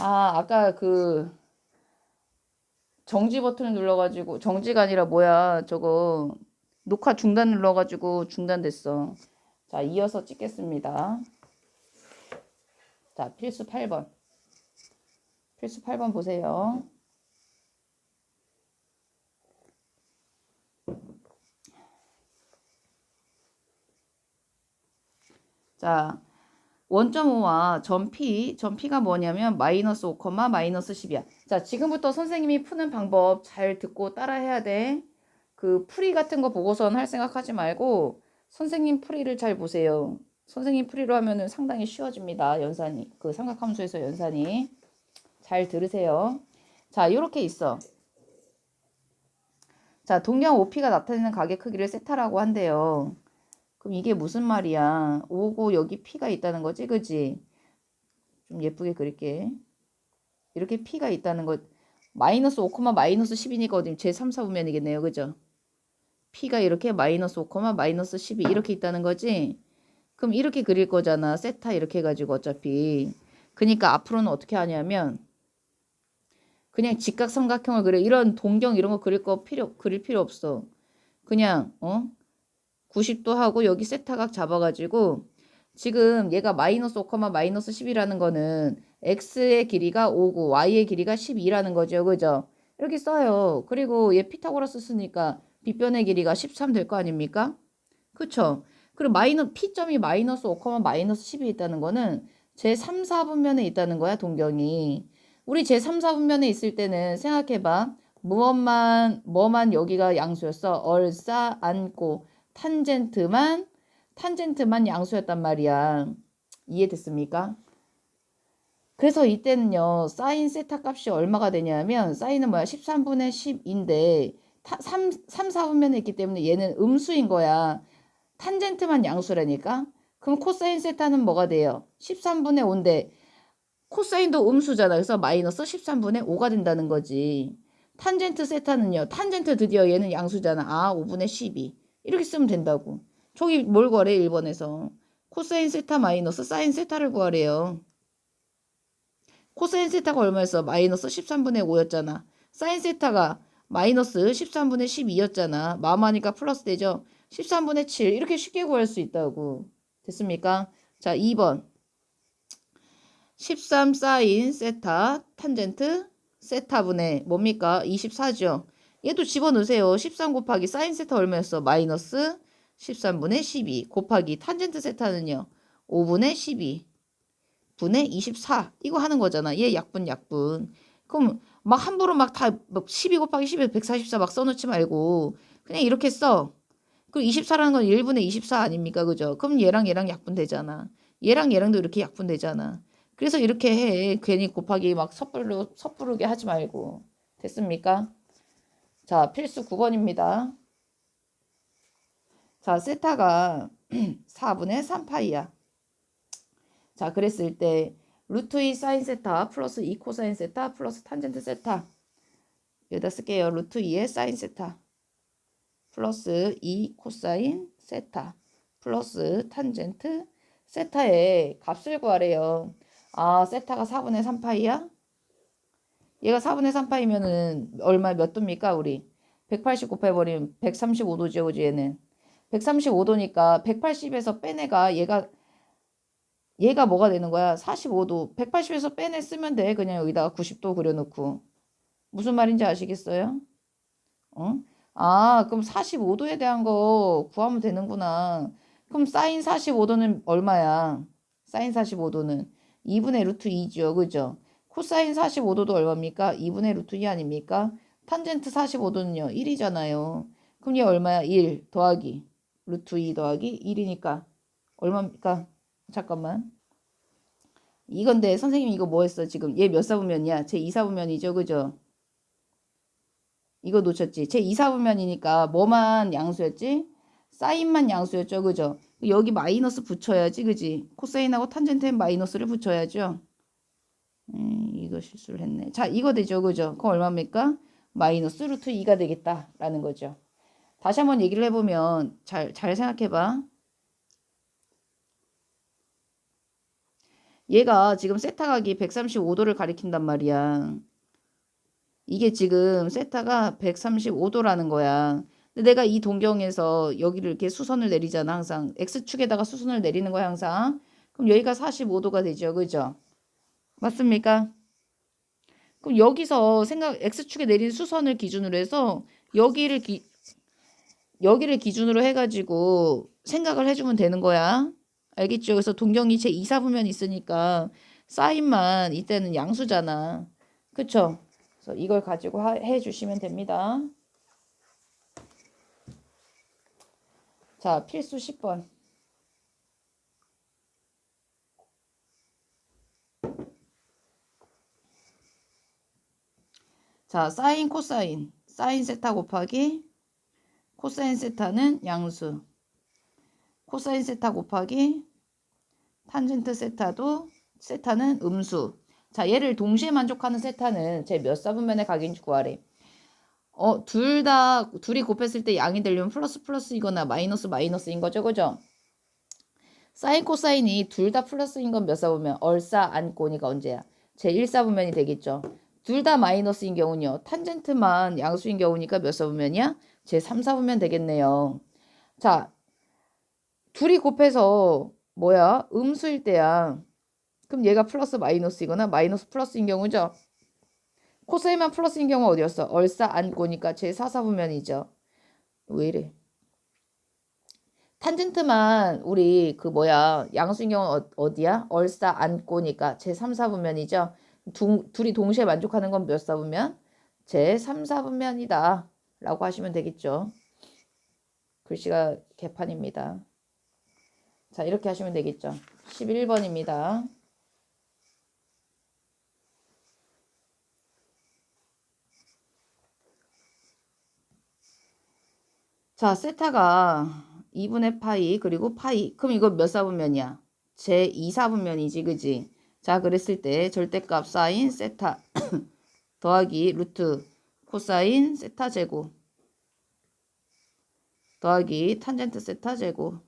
아, 아까 그 정지 버튼을 눌러가지고 정지가 아니라 뭐야 저거 녹화 중단 눌러가지고 중단됐어. 자, 이어서 찍겠습니다. 자, 필수 8번. 필수 8번 보세요. 자, 원점오와 점 P, 점 P가 뭐냐면 마이너스 5, 마이너스 10이야. 자, 지금부터 선생님이 푸는 방법 잘 듣고 따라 해야 돼. 그 풀이 같은 거 보고선 할 생각하지 말고 선생님 풀이를 잘 보세요. 선생님 풀이로 하면은 상당히 쉬워집니다. 연산이. 그 삼각함수에서 연산이. 잘 들으세요. 자, 이렇게 있어. 자, 동량 OP가 나타내는 가격 크기를 세타라고 한대요. 그럼 이게 무슨 말이야? 오고 여기 P가 있다는 거지, 그지? 좀 예쁘게 그릴게. 이렇게 P가 있다는 것. 마이너스 5, 마이너스 10이니까 어디 제3, 4분면이겠네요. 그죠? P가 이렇게 마이너스 5, 마이너스 10이 이렇게 있다는 거지? 그럼 이렇게 그릴 거잖아. 세타 이렇게 해가지고 어차피. 그니까 앞으로는 어떻게 하냐면 그냥 직각 삼각형을 그려. 이런 동경 이런 거 그릴 거 필요, 그릴 필요 없어. 그냥, 어? 90도 하고 여기 세타각 잡아가지고 지금 얘가 마이너스 5, 마이너스 10이라는 거는 x의 길이가 5고 y의 길이가 12라는 거죠. 그죠? 이렇게 써요. 그리고 얘 피타고라스 쓰니까 빗변의 길이가 13 될 거 아닙니까? 그쵸? 그리고 마이너, p점이 마이너스 5, 마이너스 10이 있다는 거는 제 3, 4분면에 있다는 거야, 동경이. 우리 제 3, 4분면에 있을 때는 생각해봐. 무엇만, 뭐만 여기가 양수였어? 얼 싸, 안고. 탄젠트만 탄젠트만 양수였단 말이야. 이해됐습니까? 그래서 이때는요. 사인 세타 값이 얼마가 되냐면 사인은 뭐야? 13분의 10인데 3, 3 4분면에 있기 때문에 얘는 음수인 거야. 탄젠트만 양수라니까. 그럼 코사인 세타는 뭐가 돼요? 13분의 5인데 코사인도 음수잖아. 그래서 마이너스 13분의 5가 된다는 거지. 탄젠트 세타는요. 탄젠트 드디어 얘는 양수잖아. 아, 5분의 12. 이렇게 쓰면 된다고. 저기 뭘 구하래 1번에서. 코사인 세타 마이너스 사인 세타를 구하래요. 코사인 세타가 얼마였어? 마이너스 13분의 5였잖아. 사인 세타가 마이너스 13분의 12였잖아. 마음하니까 플러스 되죠? 13분의 7 이렇게 쉽게 구할 수 있다고. 됐습니까? 자 2번 13 사인 세타 탄젠트 세타분의 뭡니까? 24죠. 얘도 집어넣으세요. 13 곱하기 사인 세타 얼마였어? 마이너스 13분의 12 곱하기 탄젠트 세타는요. 5분의 12 분의 24 이거 하는 거잖아. 얘 약분 약분. 그럼 막 함부로 막 다 12 곱하기 12 144 막 써놓지 말고 그냥 이렇게 써. 그리고 24라는 건 1분의 24 아닙니까? 그죠? 그럼 얘랑 얘랑 약분 되잖아. 얘랑 얘랑도 이렇게 약분 되잖아. 그래서 이렇게 해. 괜히 곱하기 막 섣부르, 섣부르게 하지 말고. 됐습니까? 자, 필수 9번입니다. 자, 세타가 4분의 3파이야. 자, 그랬을 때 루트 2 사인 세타 플러스 2 코사인 세타 플러스 탄젠트 세타 여기다 쓸게요. 루트 2의 사인 세타 플러스 2 코사인 세타 플러스 탄젠트 세타의 값을 구하래요. 아, 세타가 4분의 3파이야? 얘가 4분의 3파이면은 얼마 몇 도입니까, 우리? 180 곱해버리면 135도죠, 그지, 얘는. 135도니까 180에서 빼내가 얘가 얘가 뭐가 되는 거야? 45도. 180에서 빼내 쓰면 돼. 그냥 여기다가 90도 그려놓고. 무슨 말인지 아시겠어요? 어? 아, 그럼 45도에 대한 거 구하면 되는구나. 그럼 사인 45도는 얼마야? 사인 45도는 2분의 루트 2죠. 그죠? 코사인 45도도 얼마입니까? 2분의 루트 2 아닙니까? 탄젠트 45도는요. 1이잖아요. 그럼 얘 얼마야? 1 더하기 루트 2 더하기 1이니까 얼마입니까? 잠깐만. 이건데 선생님 이거 뭐 했어 지금? 얘 몇 사분면이야? 제 2사분면이죠. 그죠? 이거 놓쳤지? 제 2사분면이니까 뭐만 양수였지? 사인만 양수였죠. 그죠? 여기 마이너스 붙여야지. 그지? 코사인하고 탄젠트엔 마이너스를 붙여야죠. 음, 이거 실수를 했네. 자, 이거 되죠. 그죠? 그거 얼마입니까? 마이너스 루트 2가 되겠다라는 거죠. 다시 한번 얘기를 해보면 잘, 잘 생각해봐. 얘가 지금 세타각이 135도를 가리킨단 말이야. 이게 지금 세타가 135도라는 거야. 근데 내가 이 동경에서 여기를 이렇게 수선을 내리잖아, 항상. X축에다가 수선을 내리는 거야, 항상. 그럼 여기가 45도가 되죠, 그죠? 맞습니까? 그럼 여기서 생각, X축에 내린 수선을 기준으로 해서 여기를 기, 여기를 기준으로 해가지고 생각을 해주면 되는 거야. 알겠죠? 그래서 동경이 제 2사분면 있으니까 사인만 이때는 양수잖아. 그쵸? 그래서 이걸 가지고 하, 해주시면 됩니다. 자, 필수 10번. 자, 사인, 코사인. 사인 세타 곱하기 코사인 세타는 양수. 코사인 세타 곱하기 탄젠트 세타도 세타는 음수. 자, 얘를 동시에 만족하는 세타는 제 몇 사분면의 각인지 구하래. 어, 둘 다, 둘이 곱했을 때 양이 되려면 플러스 플러스이거나 마이너스 마이너스인 거죠, 그죠? 사인 코사인이 둘 다 플러스인 건 몇 사분면? 얼싸 안꼬니가 언제야? 제 1사분면이 되겠죠. 둘 다 마이너스인 경우는요. 탄젠트만 양수인 경우니까 몇 사분면이야? 제 3 사분면 되겠네요. 자, 둘이 곱해서 뭐야? 음수일 때야. 그럼 얘가 플러스 마이너스이거나 마이너스 플러스인 경우죠. 코사인만 플러스인 경우 어디였어? 얼싸 안꼬니까 제 4사분면이죠. 왜 이래? 탄젠트만 우리 그 뭐야 양수인 경우 어, 어디야? 얼싸 안꼬니까 제 3, 4분면이죠. 두, 둘이 동시에 만족하는 건 몇 사분면? 제 3, 4분면이다 라고 하시면 되겠죠. 글씨가 개판입니다. 자 이렇게 하시면 되겠죠. 11번입니다. 자 세타가 2분의 파이 그리고 파이 그럼 이거 몇 사분면이야? 제 2사분면이지 그지? 자 그랬을 때 절대값 사인 세타 더하기 루트 코사인 세타 제곱 더하기 탄젠트 세타 제곱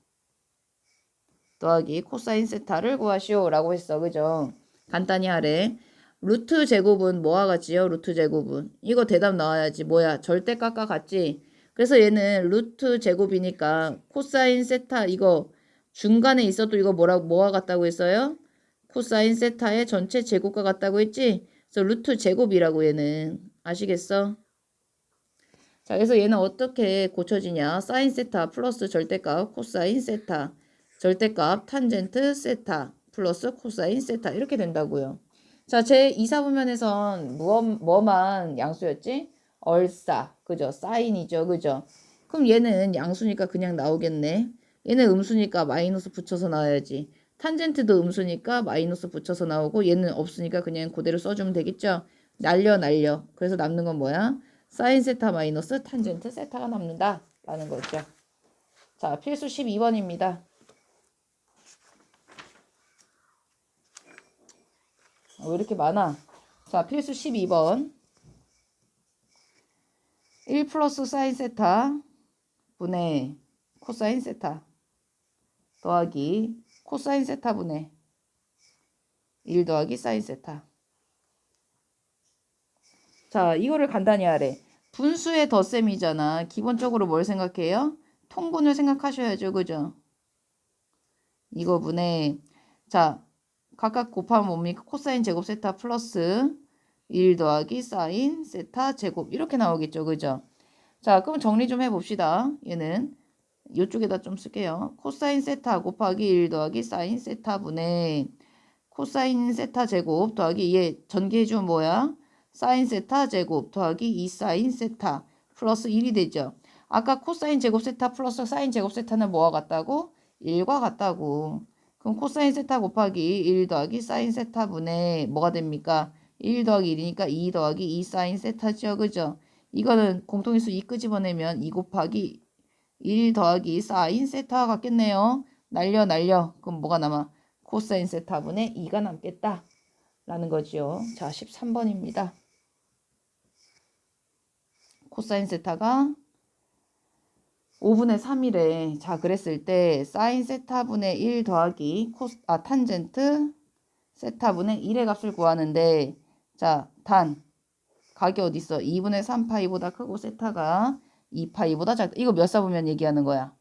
더하기 코사인 세타를 구하시오 라고 했어 그죠? 간단히 하래 루트 제곱은 뭐와 같지요? 루트 제곱은 이거 대답 나와야지 뭐야 절대값과 같지? 그래서 얘는 루트 제곱이니까 코사인 세타 이거 중간에 있어도 이거 뭐라고 뭐와 같다고 했어요? 코사인 세타의 전체 제곱과 같다고 했지? 그래서 루트 제곱이라고 얘는 아시겠어? 자 그래서 얘는 어떻게 고쳐지냐? 사인 세타 플러스 절대값 코사인 세타 절대값 탄젠트 세타 플러스 코사인 세타 이렇게 된다고요. 자, 제 2사분면에선 뭐, 뭐만 양수였지? 얼싸, 그죠? 사인이죠, 그죠? 그럼 얘는 양수니까 그냥 나오겠네. 얘는 음수니까 마이너스 붙여서 나와야지. 탄젠트도 음수니까 마이너스 붙여서 나오고 얘는 없으니까 그냥 그대로 써주면 되겠죠? 날려 날려. 그래서 남는 건 뭐야? 사인 세타 마이너스 탄젠트 세타가 남는다. 라는 거죠. 자, 필수 12번입니다. 왜 이렇게 많아? 자, 필수 12번. 1 플러스 사인 세타 분의 코사인 세타 더하기 코사인 세타 분의 1 더하기 사인 세타. 자, 이거를 간단히 하래. 분수의 덧셈이잖아. 기본적으로 뭘 생각해요? 통분을 생각하셔야죠. 그죠? 이거 분의 자, 각각 곱하면 뭡니까? 코사인 제곱 세타 플러스 1 더하기 사인 세타 제곱 이렇게 나오겠죠. 그죠? 자, 그럼 정리 좀 해봅시다. 얘는 이쪽에다 좀 쓸게요. 코사인 세타 곱하기 1 더하기 사인 세타 분의 코사인 세타 제곱 더하기 얘 전개해주면 뭐야? 사인 세타 제곱 더하기 2 사인 세타 플러스 1이 되죠. 아까 코사인 제곱 세타 플러스 사인 제곱 세타는 뭐와 같다고? 1과 같다고. 그럼 코사인 세타 곱하기 1 더하기 사인 세타 분의 뭐가 됩니까? 1 더하기 1이니까 2 더하기 2 사인 세타죠. 그죠? 이거는 공통인수 2 끄집어내면 2 곱하기 1 더하기 사인 세타가 같겠네요. 날려 날려. 그럼 뭐가 남아? 코사인 세타분의 2가 남겠다. 라는 거지요. 자, 13번입니다. 코사인 세타가 5분의 3이래. 자, 그랬을 때 사인 세타분의 1 더하기 코, 아, 탄젠트 세타분의 1의 값을 구하는데 자, 단 각이 어디 있어? 2분의 3파이보다 크고 세타가 2파이보다 작다. 이거 몇 사분면 얘기하는 거야?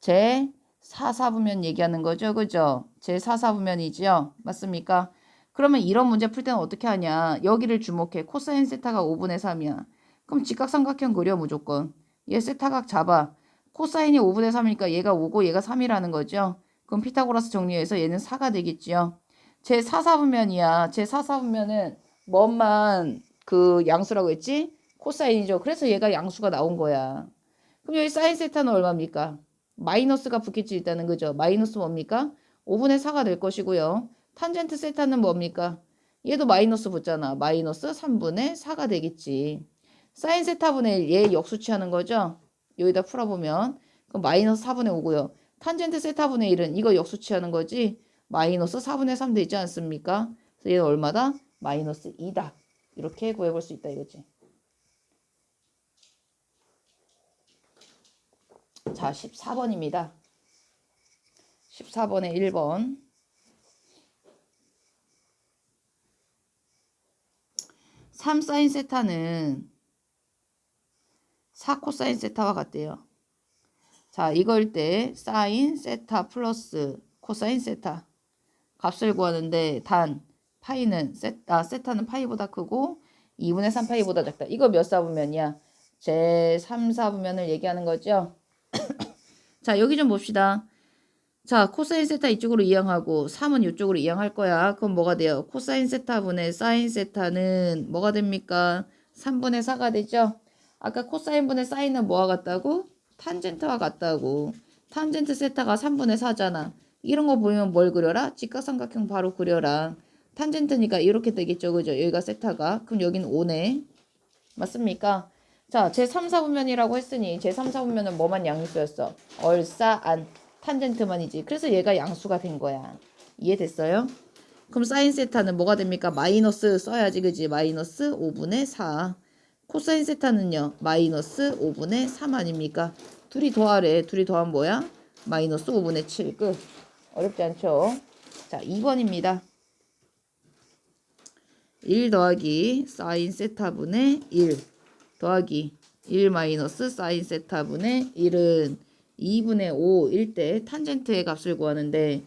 제 4사분면 얘기하는 거죠. 그죠? 제 4사분면이지요. 맞습니까? 그러면 이런 문제 풀 때는 어떻게 하냐? 여기를 주목해. 코사인 세타가 5분의 3이야. 그럼 직각삼각형 그려 무조건. 얘 세타각 잡아. 코사인이 5분의 3이니까 얘가 5고 얘가 3이라는 거죠. 그럼 피타고라스 정리해서 얘는 4가 되겠지요. 제 4사분면이야. 제 4사분면은 뭐만 그 양수라고 했지? 코사인이죠. 그래서 얘가 양수가 나온 거야. 그럼 여기 사인 세타는 얼마입니까? 마이너스가 붙겠지 일단은 그죠? 마이너스 뭡니까? 5분의 4가 될 것이고요. 탄젠트 세타는 뭡니까? 얘도 마이너스 붙잖아. 마이너스 3분의 4가 되겠지. 사인 세타분의 얘 역수치하는 거죠? 여기다 풀어보면 그럼 마이너스 4분의 5고요. 탄젠트 세타분의 1은 이거 역수치하는 거지? 마이너스 4분의 3 되지 않습니까? 그래서 얘는 얼마다? 마이너스 2다. 이렇게 구해볼 수 있다 이거지. 자, 14번입니다. 14번에 1번. 3 사인 세타는 4 코사인 세타와 같대요. 자, 이걸 때 사인 세타 플러스 코사인 세타 값을 구하는데 단 파이는 세, 아, 세타는 파이보다 크고 2분의 3 파이보다 작다. 이거 몇 사분면이야? 제 3, 4분면을 얘기하는 거죠. 자, 여기 좀 봅시다. 자, 코사인 세타 이쪽으로 이항하고 3은 이쪽으로 이항할 거야. 그럼 뭐가 돼요? 코사인 세타분의 사인 세타는 뭐가 됩니까? 3분의 4가 되죠? 아까 코사인분의 사인은 뭐와 같다고? 탄젠트와 같다고. 탄젠트 세타가 3분의 4잖아. 이런 거 보면 뭘 그려라? 직각삼각형 바로 그려라. 탄젠트니까 이렇게 되겠죠. 그죠? 여기가 세타가. 그럼 여기는 5네. 맞습니까? 자, 제 3, 4분면이라고 했으니 제 3, 4분면은 뭐만 양수였어? 얼싸, 안. 탄젠트만이지. 그래서 얘가 양수가 된 거야. 이해됐어요? 그럼 사인 세타는 뭐가 됩니까? 마이너스 써야지. 그지? 마이너스 5분의 4. 코사인 세타는요. 마이너스 5분의 3 아닙니까? 둘이 더하래. 둘이 더하면 뭐야? 마이너스 5분의 7. 끝. 어렵지 않죠? 자, 2번입니다. 1 더하기 사인 세타분의 1 더하기 1 마이너스 사인 세타분의 1은 2분의 5일 때 탄젠트의 값을 구하는데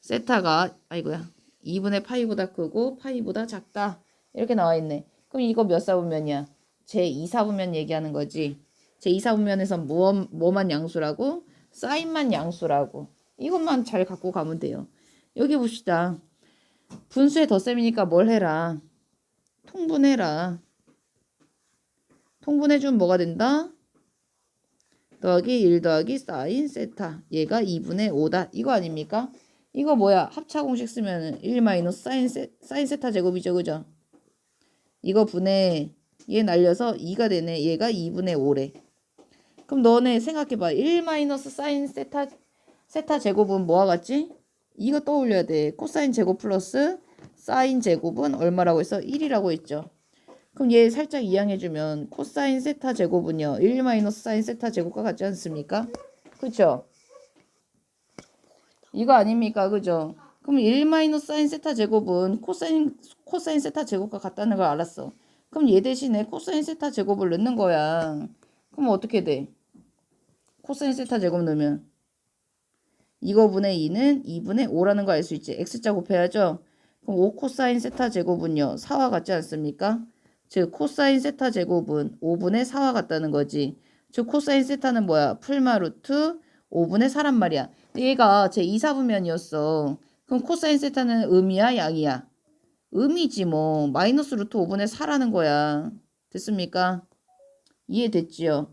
세타가 아이고야 2분의 파이보다 크고 파이보다 작다 이렇게 나와 있네. 그럼 이거 몇 사분면이야? 제 2사분면 얘기하는 거지. 제 2사분면에서 뭐, 뭐만 양수라고? 사인만 양수라고. 이것만 잘 갖고 가면 돼요. 여기 봅시다. 분수의 덧셈이니까 뭘 해라? 통분해라. 통분해주면 뭐가 된다? 더하기 1 더하기 사인 세타. 얘가 2분의 5다. 이거 아닙니까? 이거 뭐야? 합차 공식 쓰면 1 마이너스 사인, 세, 사인 세타 제곱이죠. 그죠? 이거 분의 얘 날려서 2가 되네. 얘가 2분의 5래. 그럼 너네 생각해봐. 1 마이너스 사인 세타, 세타 제곱은 뭐와 같지? 이거 떠올려야 돼. 코사인 제곱 플러스 사인 제곱은 얼마라고 했어? 1이라고 했죠. 그럼 얘 살짝 이항해주면 코사인 세타 제곱은요. 1 마이너스 사인 세타 제곱과 같지 않습니까? 그쵸? 이거 아닙니까? 그죠? 그럼 1 마이너스 사인 세타 제곱은 코사인, 코사인 세타 제곱과 같다는 걸 알았어. 그럼 얘 대신에 코사인 세타 제곱을 넣는 거야. 그럼 어떻게 돼? 코사인 세타 제곱 넣으면 이거 분의 2는 2분의 5라는 거 알 수 있지. x자 곱해야죠. 그럼 5 코사인 세타 제곱은요. 4와 같지 않습니까? 즉 코사인 세타 제곱은 5분의 4와 같다는 거지. 즉 코사인 세타는 뭐야? 풀마 루트 5분의 4란 말이야. 얘가 제 2사분면이었어. 그럼 코사인 세타는 음이야 양이야? 음이지 뭐. 마이너스 루트 5분의 4라는 거야. 됐습니까? 이해됐지요?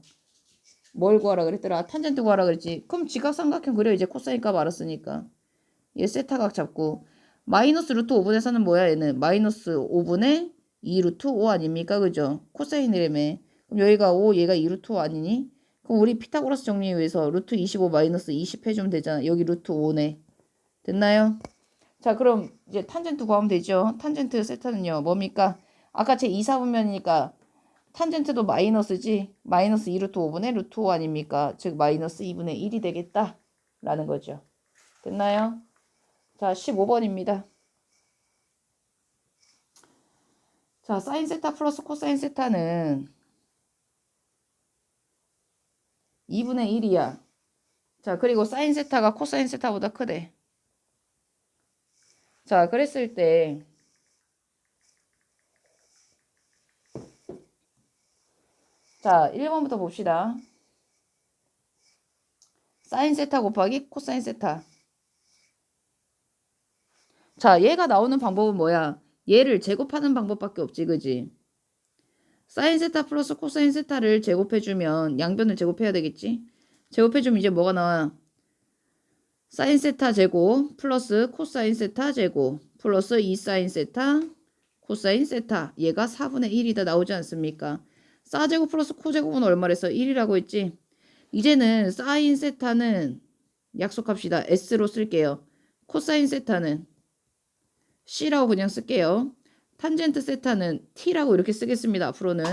뭘 구하라 그랬더라? 탄젠트 구하라 그랬지. 그럼 지각삼각형 그려 이제 코사인 값 알았으니까. 얘 세타각 잡고 마이너스 루트 5분의 4는 뭐야 얘는? 마이너스 5분의 2 루트 5 아닙니까? 그죠? 코사인이라며. 그럼 여기가 5 얘가 2 루트 5 아니니? 그럼 우리 피타고라스 정리에 의해서 루트 25 마이너스 20 해주면 되잖아. 여기 루트 5네. 됐나요? 자 그럼 이제 탄젠트 구하면 되죠. 탄젠트 세타는요. 뭡니까? 아까 제 2사분면이니까 탄젠트도 마이너스지. 마이너스 2 루트 5분의 루트 5 아닙니까? 즉 마이너스 2분의 1이 되겠다. 라는 거죠. 됐나요? 자 15번입니다. 자, 사인 세타 플러스 코사인 세타는 2분의 1이야. 자, 그리고 사인 세타가 코사인 세타보다 크대. 자, 그랬을 때 자, 1번부터 봅시다. 사인 세타 곱하기 코사인 세타. 자, 얘가 나오는 방법은 뭐야? 얘를 제곱하는 방법밖에 없지, 그지? 사인 세타 플러스 코사인 세타를 제곱해주면 양변을 제곱해야 되겠지? 제곱해주면 이제 뭐가 나와? 사인 세타 제곱 플러스 코사인 세타 제곱 플러스 2 사인 세타 코사인 세타 얘가 4분의 1이다 나오지 않습니까? 사제곱 플러스 코제곱은 얼마래서 1이라고 했지? 이제는 사인 세타는 약속합시다. S로 쓸게요. 코사인 세타는 C라고 그냥 쓸게요. 탄젠트 세타는 T라고 이렇게 쓰겠습니다. 앞으로는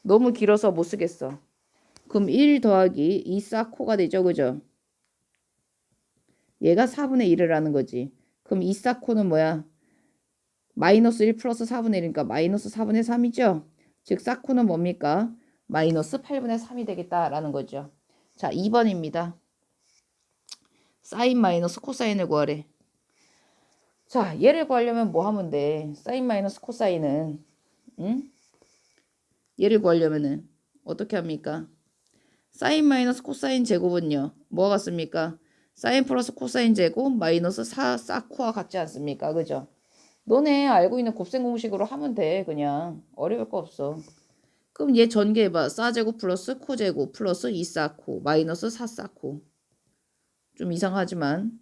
너무 길어서 못 쓰겠어. 그럼 1 더하기 2 사코가 되죠. 그죠? 얘가 4분의 1을 하는 거지. 그럼 2 사코는 뭐야? 마이너스 1 플러스 4분의 1이니까 마이너스 4분의 3이죠. 즉 사코는 뭡니까? 마이너스 8분의 3이 되겠다라는 거죠. 자, 2번입니다. 사인 마이너스 코사인을 구하래. 자, 얘를 구하려면 뭐 하면 돼? 사인 마이너스 코사인은 응? 얘를 구하려면은 어떻게 합니까? 사인 마이너스 코사인 제곱은요. 뭐가 같습니까? 사인 플러스 코사인 제곱 마이너스 4 사코와 같지 않습니까? 그죠? 너네 알고 있는 곱셈 공식으로 하면 돼. 그냥 어려울 거 없어. 그럼 얘 전개해봐. 사제곱 플러스 코제곱 플러스 2사코 마이너스 4사코 좀 이상하지만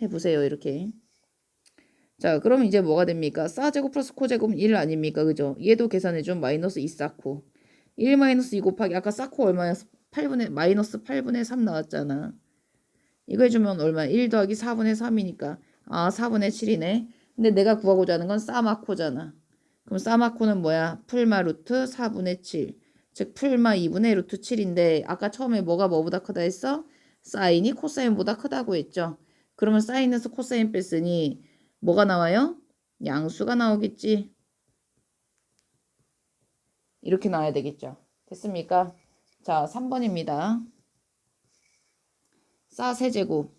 해보세요. 이렇게. 자, 그럼 이제 뭐가 됩니까? 사제곱 플러스 코제곱은 1 아닙니까? 그죠? 얘도 계산해준 마이너스 2사코 1 마이너스 2 곱하기 아까 사코 얼마였어? 8분의 마이너스 8분의 3 나왔잖아. 이거 해주면 얼마? 1 더하기 4분의 3이니까 아 4분의 7이네. 근데 내가 구하고자 하는 건 사마코잖아. 그럼 사마코는 뭐야? 풀마 루트 4분의 7. 즉 풀마 2분의 루트 7인데 아까 처음에 뭐가 뭐보다 크다 했어? 사인이 코사인보다 크다고 했죠. 그러면 사인에서 코사인 뺐으니 뭐가 나와요? 양수가 나오겠지. 이렇게 나와야 되겠죠. 됐습니까? 자, 3번입니다. 사 세제곱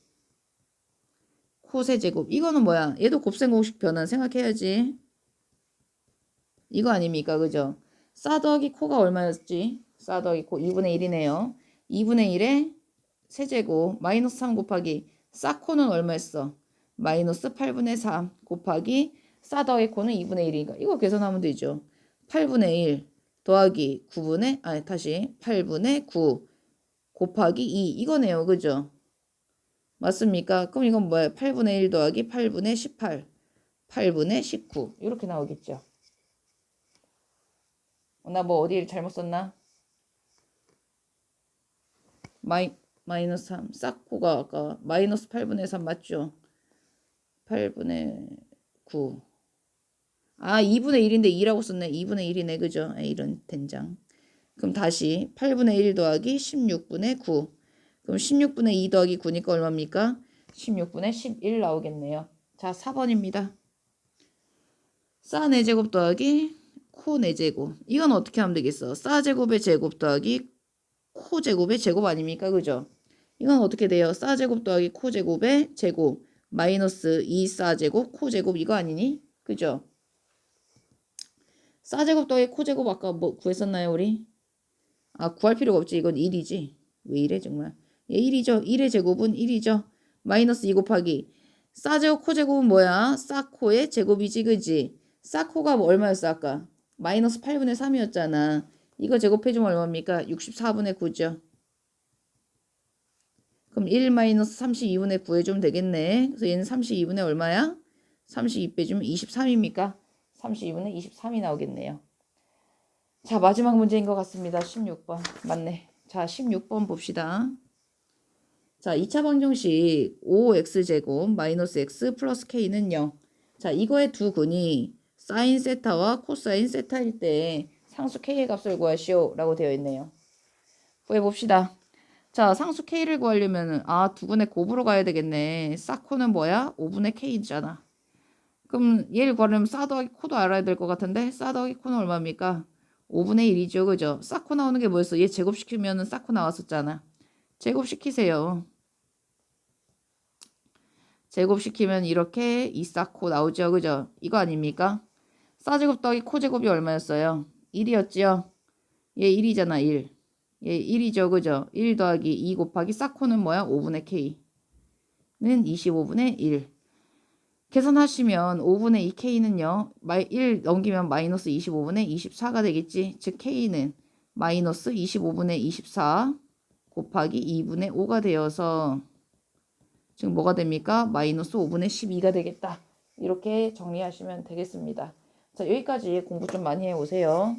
코 세제곱 이거는 뭐야? 얘도 곱셈 공식 변환 생각해야지. 이거 아닙니까? 그죠? 싸 더하기 코가 얼마였지? 싸 더하기 코 2분의 1이네요. 2분의 1에 세제곱 마이너스 3 곱하기 싸 코는 얼마였어? 마이너스 8분의 3 곱하기 싸 더하기 코는 2분의 1이니까 이거 계산하면 되죠. 8분의 1 더하기 9분의 아니 다시 8분의 9 곱하기 2 이거네요. 그죠? 맞습니까? 그럼 이건 뭐예요? 8분의 1 더하기 8분의 18 8분의 19 이렇게 나오겠죠. 나뭐 어디 잘못 썼나? 마이, 마이너스 3 싹코가 아까 마이너스 8분의 3 맞죠? 8분의 9 아, 2분의 1인데 2라고 썼네. 2분의 1이네. 그죠? 에, 이런 된장. 그럼 다시 8분의 1 더하기 16분의 9. 그럼 16분의 2 더하기 9니까 얼마입니까? 16분의 11 나오겠네요. 자, 4번입니다. 싸 4제곱 더하기 코 4제곱. 이건 어떻게 하면 되겠어? 싸 제곱의 제곱 더하기 코 제곱의 제곱 아닙니까? 그죠? 이건 어떻게 돼요? 싸 제곱 더하기 코 제곱의 제곱 마이너스 2 싸 제곱 코 제곱 이거 아니니? 그죠? 싸제곱 더하기 코제곱 아까 뭐 구했었나요 우리? 아 구할 필요가 없지 이건 1이지 왜 이래 정말 얘 1이죠 1의 제곱은 1이죠 마이너스 2 곱하기 싸제곱 코제곱은 뭐야? 싸코의 제곱이지 그지? 싸코가 뭐 얼마였어 아까? 마이너스 8분의 3이었잖아 이거 제곱해주면 얼마입니까? 64분의 9죠 그럼 1 마이너스 32분의 9 해주면 되겠네 그래서 얘는 32분의 얼마야? 32 빼주면 23입니까? 32분의 23이 나오겠네요. 자, 마지막 문제인 것 같습니다. 16번. 맞네. 자, 16번 봅시다. 자, 2차 방정식 5x제곱 마이너스 x 플러스 k는 0. 자, 이거의 두 근이 사인 세타와 코사인 세타일 때 상수 k의 값을 구하시오 라고 되어 있네요. 구해봅시다. 자, 상수 k를 구하려면 아, 두 근의 곱으로 가야 되겠네. 사코는 뭐야? 5분의 k잖아. 그럼 얘를 구하려면 싸 더하기 코도 알아야 될 것 같은데 싸 더하기 코는 얼마입니까? 5분의 1이죠. 그죠? 싸코 나오는 게 뭐였어? 얘 제곱시키면은 싸코 나왔었잖아. 제곱시키세요. 제곱시키면 이렇게 이 싸코 나오죠. 그죠? 이거 아닙니까? 싸제곱 더하기 코제곱이 얼마였어요? 1이었지요. 얘 1이잖아. 1. 얘 1이죠. 그죠? 1 더하기 2 곱하기 싸코는 뭐야? 5분의 K는 25분의 1. 계산하시면 5분의 2 K는요. 1 넘기면 마이너스 25분의 24가 되겠지. 즉 K는 마이너스 25분의 24 곱하기 2분의 5가 되어서 지금 뭐가 됩니까? 마이너스 5분의 12가 되겠다. 이렇게 정리하시면 되겠습니다. 자, 여기까지 공부 좀 많이 해오세요.